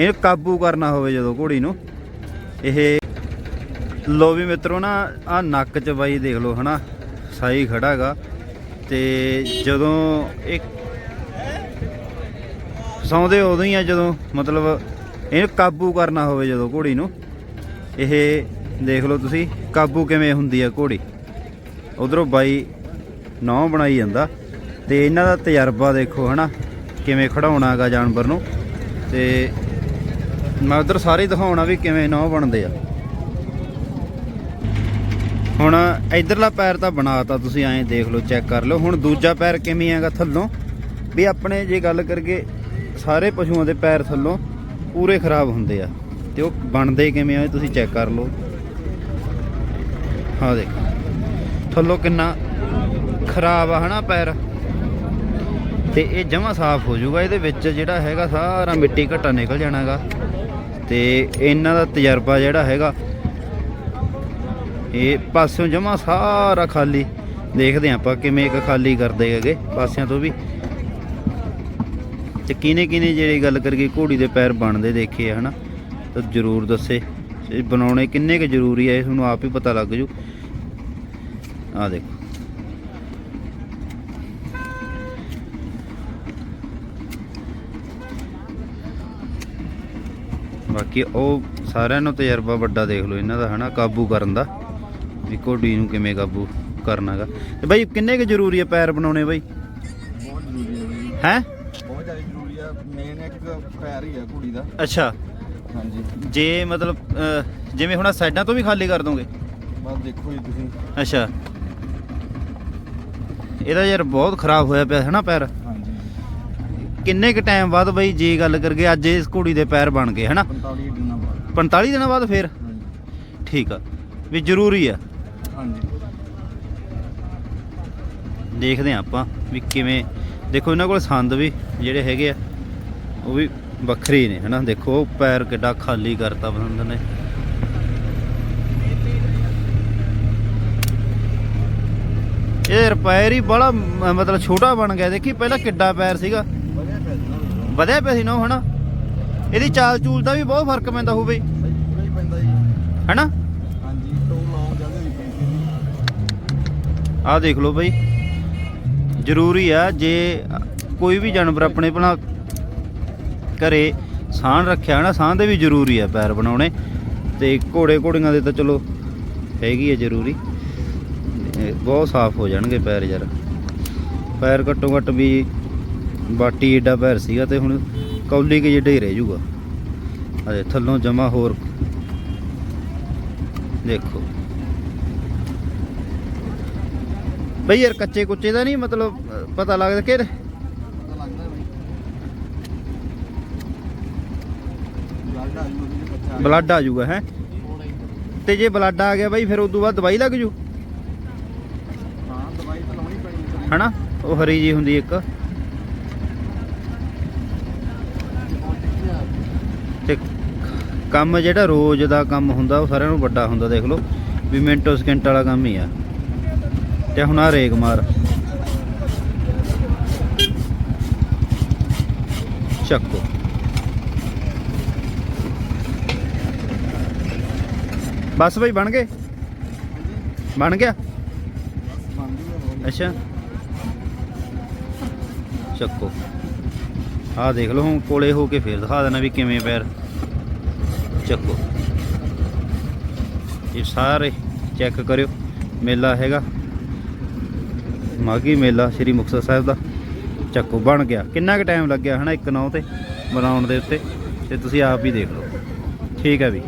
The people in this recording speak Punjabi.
ਇਹਨੂੰ ਕਾਬੂ ਕਰਨਾ ਹੋਵੇ ਜਦੋਂ ਘੋੜੀ ਨੂੰ। ਇਹ ਲੋ ਵੀ ਮਿੱਤਰੋ ਨਾ ਆ ਨੱਕ ਚ ਬਾਈ ਦੇਖ ਲਓ ਹਨਾ, ਸਾਈ ਖੜਾਗਾ ਤੇ ਜਦੋਂ ਇਹ ਸੌਂਦੇ ਉਦੋਂ ਹੀ ਆ ਜਦੋਂ, ਮਤਲਬ ਇਹਨੂੰ ਕਾਬੂ ਕਰਨਾ ਹੋਵੇ ਜਦੋਂ ਘੋੜੀ ਨੂੰ। ਇਹ ਦੇਖ ਲਓ ਤੁਸੀਂ, ਕਾਬੂ ਕਿਵੇਂ ਹੁੰਦੀ ਆ ਘੋੜੀ। ਉਧਰੋਂ ਬਾਈ ਨੌ ਬਣਾਈ ਜਾਂਦਾ। ਤੇ ਇਹਨਾਂ ਦਾ ਤਜਰਬਾ ਦੇਖੋ ਹਨਾ, ਕਿਵੇਂ ਖੜਾਉਣਾਗਾ ਜਾਨਵਰ ਨੂੰ। ਤੇ ਮੈਂ ਉਧਰ ਸਾਰੇ ਦਿਖਾਉਣਾ ਵੀ ਕਿਵੇਂ ਨੌ ਬਣਦੇ ਆ। ਹੁਣ ਇਧਰਲਾ ਪੈਰ ਤਾਂ ਬਣਾਤਾ ਤੁਸੀਂ, ਐਂ ਦੇਖ ਲਓ, ਚੈੱਕ ਕਰ ਲਓ। ਹੁਣ ਦੂਜਾ ਪੈਰ ਕਿਵੇਂ ਹੈਗਾ ਥੱਲੋਂ? ਵੀ ਆਪਣੇ ਜੇ ਗੱਲ ਕਰਕੇ ਸਾਰੇ ਪਸ਼ੂਆਂ ਦੇ ਪੈਰ ਥੱਲੋਂ ਪੂਰੇ ਖਰਾਬ ਹੁੰਦੇ ਆ। ਤੇ ਉਹ ਬਣਦੇ ਕਿਵੇਂ ਆ, ਇਹ ਤੁਸੀਂ ਚੈੱਕ ਕਰ ਲਓ। ਹਾਂ ਦੇਖੋ, ਥੱਲੋਂ ਕਿੰਨਾ ਖਰਾਬ ਆ ਹਨਾ ਪੈਰ। ਤੇ ਇਹ ਜਮਾ ਸਾਫ਼ ਹੋ ਜਾਊਗਾ, ਇਹਦੇ ਵਿੱਚ ਜਿਹੜਾ ਹੈਗਾ ਸਾਰਾ ਮਿੱਟੀ ਘਟਾ ਨਿਕਲ ਜਾਣਾਗਾ। ਤੇ ਇਹਨਾਂ ਦਾ ਤਜਰਬਾ ਜਿਹੜਾ ਹੈਗਾ, ਇਹ ਪਾਸਿਓਂ ਜਮਾ ਸਾਰਾ ਖਾਲੀ। ਦੇਖਦੇ ਹਾਂ ਆਪਾਂ ਕਿਵੇਂ ਇੱਕ ਖਾਲੀ ਕਰਦੇ ਹੈਗੇ, ਪਾਸਿਆਂ ਤੋਂ ਵੀ। ਤੇ ਕਿਨੇ ਕਿਨੇ ਜਿਹੜੀ ਗੱਲ ਕਰੀਏ, ਘੋੜੀ ਦੇ ਪੈਰ ਬਣਦੇ ਦੇਖੇ ਆ, ਹਨਾ? ਤਾਂ ਜਰੂਰ ਦੱਸੇ। ਇਹ ਬਣਾਉਣੇ ਕਿੰਨੇ ਕੁ ਜ਼ਰੂਰੀ ਹੈ ਇਹ ਤੁਹਾਨੂੰ ਆਪ ਹੀ ਪਤਾ ਲੱਗ ਜੂ। ਆ ਦੇਖੋ। ਬਾਕੀ ਉਹ ਸਾਰਿਆਂ ਨੂੰ ਤਜਰਬਾ ਵੱਡਾ ਦੇਖ ਲਓ ਇਹਨਾਂ ਦਾ ਹਨਾ ਕਾਬੂ ਕਰਨ ਦਾ। ਵੀ ਘੋੜੀ ਨੂੰ ਕਿਵੇਂ ਕਾਬੂ ਕਰਨਾਗਾ ਤੇ ਬਾਈ ਕਿੰਨੇ ਕੁ ਜ਼ਰੂਰੀ ਹੈ ਪੈਰ ਬਣਾਉਣੇ ਬਾਈ? ਬਹੁਤ ਜ਼ਰੂਰੀ ਹੈ ਹੈ? ਬਹੁਤ ਜ਼ਿਆਦਾ ਜ਼ਰੂਰੀ ਆ। ਮੇਨ ਇੱਕ ਪੈਰ ਹੀ ਆ ਕੁੜੀ ਦਾ। ਅੱਛਾ। ਹਾਂਜੀ। ਜੇ ਮਤਲਬ ਜਿਵੇਂ ਹੁਣ ਸਾਈਡਾਂ ਤੋਂ ਵੀ ਖਾਲੀ ਕਰ ਦੋਗੇ? ਬਸ ਦੇਖੋ ਜੀ ਤੁਸੀਂ। ਅੱਛਾ। ਇਹਦਾ ਯਾਰ ਬਹੁਤ ਖਰਾਬ ਹੋਇਆ ਪਿਆ ਹੈ ਨਾ ਪੈਰ? ਕਿੰਨੇ ਕ ਟਾਈਮ ਬਾਅਦ ਬਈ ਜੇ ਗੱਲ ਕਰਗੇ ਅੱਜ ਇਸ ਘੋੜੀ ਦੇ ਪੈਰ ਬਣ ਗਏ ਹਨਾ? 45 ਦਿਨਾਂ ਬਾਅਦ। 45 ਦਿਨਾਂ ਬਾਅਦ ਫੇਰ? ਹਾਂਜੀ। ਠੀਕ ਆ। ਵੀ ਜ਼ਰੂਰੀ ਆ। ਹਾਂਜੀ। ਦੇਖਦੇ ਆ ਆਪਾਂ ਵੀ ਕਿਵੇਂ। ਦੇਖੋ ਇਹਨਾਂ ਕੋਲ ਸੰਦ ਵੀ ਜਿਹੜੇ ਹੈਗੇ ਆ ਉਹ ਵੀ ਵੱਖਰੇ ਨੇ ਹਨਾ? ਦੇਖੋ ਪੈਰ ਕਿੱਡਾ ਖਾਲੀ ਕਰਤਾ ਬੰਦ ਨੇ। ਇਹ ਯਾਰ ਪੈਰ ਹੀ ਬੜਾ ਮਤਲਬ ਛੋਟਾ ਬਣ ਗਿਆ। ਦੇਖੀ ਪਹਿਲਾਂ ਕਿੱਡਾ ਪੈਰ ਸੀਗਾ। ਵਧਿਆ ਪਿਆ ਸੀ ਨਾ ਹਨਾ? ਇਹਦੀ ਚਾਲ ਚੂਲ ਦਾ ਵੀ ਬਹੁਤ ਫ਼ਰਕ ਪੈਂਦਾ ਹੋਊ ਬਈ। ਪੂਰਾ ਹੀ ਪੈਂਦਾ ਜੀ। ਹਨਾ? ਹਾਂਜੀ ਟੋਲ ਲਾਉਂ ਜਾਂਦੇ ਜੀ। ਪੈਂਦੇ ਆਹ ਦੇਖ ਲਓ ਬਈ। ਜ਼ਰੂਰੀ ਆ ਜੇ ਕੋਈ ਵੀ ਜਾਨਵਰ ਆਪਣੇ ਭਲਾ ਘਰੇ ਸਾਂਢ ਰੱਖਿਆ ਨਾ ਸਾਂਢ ਦੇ ਵੀ ਜ਼ਰੂਰੀ ਆ ਪੈਰ ਬਣਾਉਣੇ। ਤੇ ਘੋੜੇ ਘੋੜੀਆਂ ਦੇ ਤਾਂ ਚਲੋ ਹੈਗੀ ਆ ਜ਼ਰੂਰੀ। ਇਹ ਬਹੁਤ ਸਾਫ਼ ਹੋ ਜਾਣਗੇ ਪੈਰ ਯਾਰ। ਪੈਰ ਘੱਟੋ ਘੱਟ ਵੀ ਬਾਟੀ ਏਡਾ ਪੈਰ ਸੀਗਾ ਤੇ ਹੁਣ ਕੌਲੀ ਕੇ ਜਿੱਡਾ ਹੀ ਰਹਿ ਜੂਗਾ। ਅਜੇ ਥੱਲੋਂ ਜਮਾ ਹੋਰ। ਦੇਖੋ। ਬਈ ਯਾਰ ਕੱਚੇ ਕੁੱਚੇ ਦਾ ਨਹੀਂ ਮਤਲਬ ਪਤਾ ਲੱਗਦਾ ਕਿ ਬਲੱਡ ਆ ਜੂ ਉਹਦੇ ਬੱਚਾ ਬਲੱਡ ਆ ਜਾਊਗਾ ਹੈ? ਤੇ ਜੇ ਬਲੱਡ ਆ ਗਿਆ ਬਾਈ ਫਿਰ ਉਦੋਂ ਬਾਅਦ ਦਵਾਈ ਲੱਗ ਜੂ? ਹਾਂ ਦਵਾਈ ਤਾਂ ਲਾਉਣੀ ਪੈਣੀ ਹੈ ਹਨਾ? ਉਹ ਹਰੀ ਜੀ ਹੁੰਦੀ ਇੱਕ। ਕੰਮ ਜਿਹੜਾ ਰੋਜ਼ ਦਾ ਕੰਮ ਹੁੰਦਾ, ਉਹ ਸਾਰਿਆਂ ਨੂੰ ਵੱਡਾ ਹੁੰਦਾ, ਦੇਖ ਲਓ, ਵੀ ਮਿੰਟੋ ਸਕਿੰਟ ਵਾਲਾ ਕੰਮ ਹੀ ਆ। ਤੇ ਹੁਣ ਆ ਰੇਗ ਮਾਰ। ਚੱਕੋ। ਬਸ ਬਈ ਬਣ ਗਏ? ਬਣ ਗਿਆ? ਅੱਛਾ। ਚੱਕੋ। ਆਹ ਦੇਖ ਲਓ, ਹੁਣ ਕੋਲੇ ਹੋ ਕੇ ਫੇਰ ਦਿਖਾ ਦੇਣਾ ਵੀ ਕਿਵੇਂ ਪੈਰ। ਚੱਕੋ। ਇਹ ਸਾਰੇ ਚੈੱਕ ਕਰਿਓ। ਮੇਲਾ ਹੈਗਾ। ਮਾਗੀ ਮੇਲਾ ਸ੍ਰੀ ਮੁਕਤਸਰ ਸਾਹਿਬ ਦਾ ਚੱਕੋ ਬਣ ਗਿਆ। ਕਿੰਨਾ ਕੁ ਟਾਈਮ ਲੱਗਿਆ ਹਨਾ? ਇੱਕ ਨੌ ਤੇ ਬਣਾਉਣ ਦੇ ਉੱਤੇ। ਤੇ ਤੁਸੀਂ ਆਪ ਹੀ ਦੇਖ ਲਓ। ਠੀਕ ਹੈ ਵੀ।